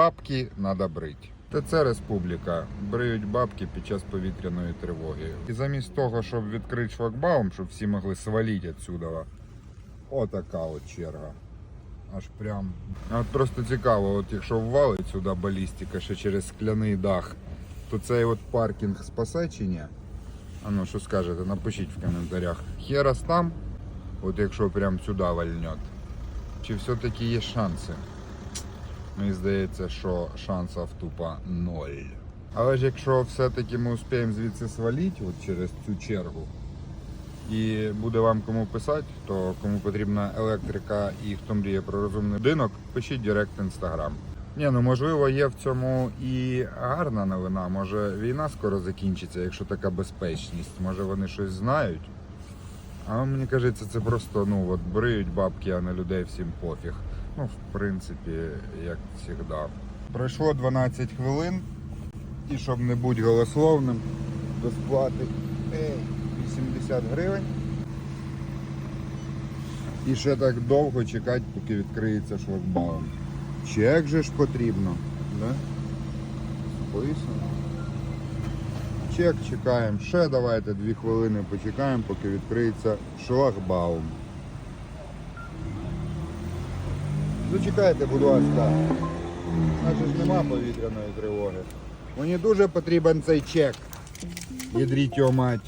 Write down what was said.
бабки треба брити. ТЦ Республіка бриють бабки під час повітряної тривоги. І замість того, щоб відкрити шлагбаум, щоб всі могли свалити відсюди, отака от черга. Аж прям. От просто цікаво, от якщо ввалить сюди балістика ще через скляний дах, то цей от паркінг спасе? А ну що скажете, напишіть в коментарях. Херас там, от якщо прям сюди вальнет. Чи все-таки є шанси? Мені здається, що шансів тупо ноль. Але ж якщо все-таки ми успіємо звідси свалити от через цю чергу, і буде вам кому писати, то кому потрібна електрика і хто мріє про розумний будинок, пишіть директ інстаграм. Ні, ну можливо, є в цьому і гарна новина. Може війна скоро закінчиться, якщо така безпечність. Може вони щось знають. А мені кажеться, це просто ну от бриють бабки, а на людей всім пофіг. Ну, в принципі, як завжди. Пройшло 12 хвилин, і щоб не бути голословним, до сплати 80 гривень. І ще так довго чекати, поки відкриється шлагбаум. Чек же ж потрібно. Да? Списано. Чек чекаємо. Ще давайте 2 хвилини почекаємо, поки відкриється шлагбаум. Зачекайте, будь ласка. Наче ж нема повітряної тривоги. Мені дуже потрібен цей чек. Ядріть його мать.